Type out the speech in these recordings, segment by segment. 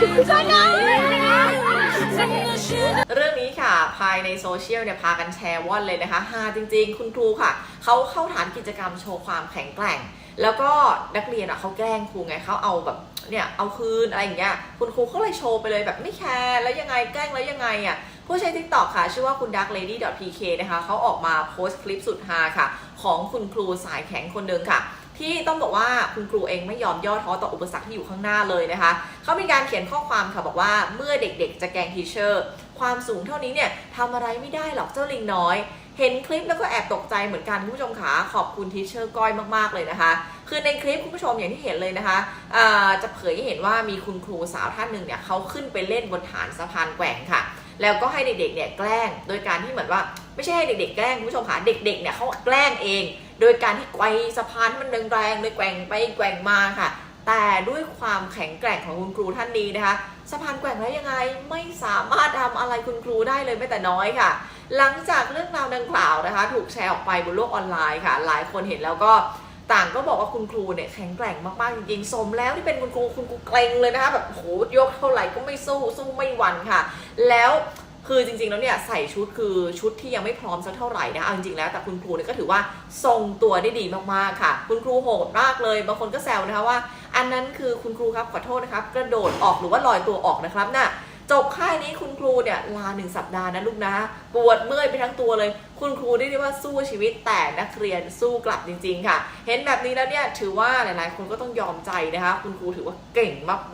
เรื่องนี้ค่ะ ภายในโซเชียลเนี่ยพากันแชร์ว่อนเลยนะคะฮาจริง ๆ คุณครูค่ะ เขาเข้าฐานกิจกรรมโชว์ความแข็งแกร่ง แล้วก็นักเรียนอะเขาแกล้งครูไงเขาเอาแบบเนี่ยเอาคืนอะไรอย่างเงี้ยคุณครูเขาเลยโชว์ไปเลยแบบไม่แคร์แล้วยังไงแกล้งแล้วยังไงอะผู้ใช้ TikTok ค่ะ ชื่อว่าคุณ darklady.pk นะคะเขาออกมาโพสต์คลิปสุดฮาค่ะ ของคุณครูสายแข็งคนหนึ่งค่ะ ที่ต้องบอกว่าคุณครูเองไม่ยอมย่อท้อต่ออุปสรรคที่อยู่ข้างหน้าเลยนะคะเขามีการเขียนข้อความค่ะบอกว่าเมื่อเด็กๆ จะแกล้งทีเชอร์ ความสูงเท่านี้เนี่ยทำอะไรไม่ได้หรอกเจ้าลิงน้อยเห็นคลิปแล้วก็แอบตกใจเหมือนกันคุณผู้ชมขาขอบคุณทีเชอร์ก้อยมาก ๆ เลยนะคะ คือในคลิปคุณผู้ชมอย่างที่เห็นเลยนะคะจะเผยให้เห็นว่ามีคุณครูสาวท่านหนึ่งเนี่ยเขาขึ้นไปเล่นบนฐานสะพานแกว่งค่ะ แล้วก็ให้เด็กๆเนี่ยแกล้งโดยการที่เหมือนว่าไม่ใช่ให้เด็กๆแกล้งคุณผู้ชมค่ะเด็กๆเนี่ยเขาแกล้งเอง โดยการที่ไกวสะพานมันแรงๆเลยแกว่งไปแกว่งมาค่ะ แต่ด้วยความแข็งแกร่งของคุณครูท่านนี้นะคะสะพานแกว่งแล้วยังไงไม่สามารถทำอะไรคุณครูได้เลยแม้แต่น้อยค่ะ หลังจากเรื่องราวดังกล่าวนะคะ ถูกแชร์ออกไปบนโลกออนไลน์ค่ะ หลายคนเห็นแล้วก็ต่างก็บอกว่าคุณครูเนี่ยแข็งแกร่งมากๆจริงๆ สมแล้วที่เป็นคุณครูคุณครูเกรงเลยนะคะแบบโหยกเท่าไหร่ก็ไม่สู้สู้ไม่หวันค่ะ แล้ว คือจริงๆแล้วเนี่ยใส่ชุดคือชุดที่ยังไม่พร้อมสักเท่าไหร่นะเอาจริงๆแล้วแต่คุณครูเนี่ยก็ถือว่าทรงตัวได้ดีมากๆค่ะ คุณครูโหดมากเลยบางคนก็แซวนะคะว่า อันนั้นคือคุณครูครับขอโทษนะครับ กระโดดออกหรือว่าลอยตัวออกนะครับน่ะ จบค่ายนี้คุณครูเนี่ยลาหนึ่งสัปดาห์นะลูกนะปวดเมื่อยไปทั้งตัวเลย คุณครูได้เรียกว่าสู้ชีวิตแต่นักเรียนสู้กลับจริง ๆ ค่ะ เห็นแบบนี้แล้วเนี่ยถือว่าหลายๆ คนก็ต้องยอมใจนะคะ คุณครูถือว่าเก่ง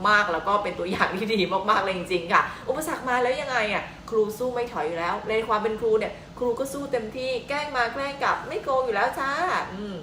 มากๆ แล้วก็เป็นตัวอย่างที่ดีมากๆเลยจริงๆค่ะ อุปสรรคมาแล้วยังไงอะครูสู้ไม่ถอยอยู่แล้วในความเป็นครูเนี่ยครูก็สู้เต็มที่แกล้งมาแกล้งกลับไม่โกงอยู่แล้วจ้าอืม